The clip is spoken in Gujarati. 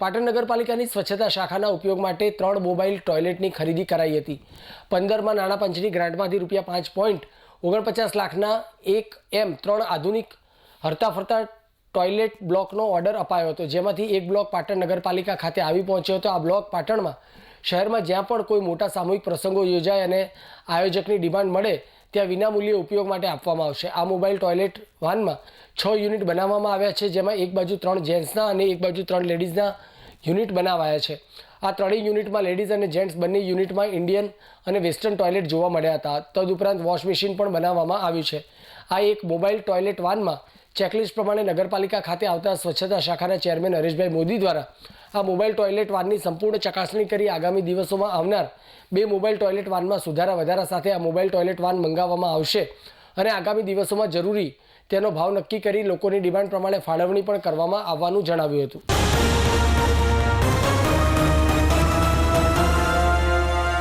પાટણ નગરપાલિકાની સ્વચ્છતા શાખાના ઉપયોગ માટે ત્રણ મોબાઈલ ટોયલેટની ખરીદી કરાઈ હતી. પંદરમાં નાણાં પંચની ગ્રાન્ટમાંથી રૂપિયા પાંચ પોઈન્ટ ઓગણપચાસ લાખના એક એમ ત્રણ આધુનિક હરતા ફરતા ટોયલેટ બ્લોકનો ઓર્ડર અપાયો હતો, જેમાંથી એક બ્લોક પાટણ નગરપાલિકા ખાતે આવી પહોંચ્યો હતો. આ બ્લોક પાટણમાં શહેરમાં જ્યાં પણ કોઈ મોટા સામૂહિક પ્રસંગો યોજાય અને આયોજકની ડિમાન્ડ મળે, ત્યાં વિનામૂલ્યે ઉપયોગ માટે આપવામાં આવશે. આ મોબાઈલ ટોયલેટ વાનમાં છ યુનિટ બનાવવામાં આવ્યા છે, જેમાં એક બાજુ ત્રણ જેન્ટ્સના અને એક બાજુ ત્રણ લેડીઝના યુનિટ બનાવાયા છે. આ ત્રણેય યુનિટમાં લેડીઝ અને જેન્ટ્સ બંને યુનિટમાં ઇન્ડિયન અને વેસ્ટર્ન ટોયલેટ જોવા મળ્યા હતા. તદુપરાંત વોશ મશીન પણ બનાવવામાં આવ્યું છે. આ એક મોબાઈલ ટોયલેટ વાનમાં ચેકલિસ્ટ પ્રમાણે નગરપાલિકા ખાતે આવતા સ્વચ્છતા શાખાના ચેરમેન હરેશભાઈ મોદી દ્વારા આ મોબાઈલ ટોયલેટ વાનની સંપૂર્ણ ચકાસણી કરી આગામી દિવસોમાં આવનાર બે મોબાઈલ ટોયલેટ વાનમાં સુધારા વધારા સાથે આ મોબાઈલ ટોયલેટ વાન મંગાવવામાં આવશે અને આગામી દિવસોમાં જરૂરી તેનો ભાવ નક્કી કરી લોકોની ડિમાન્ડ પ્રમાણે ફાળવણી પણ કરવામાં આવવાનું જણાવ્યું હતું.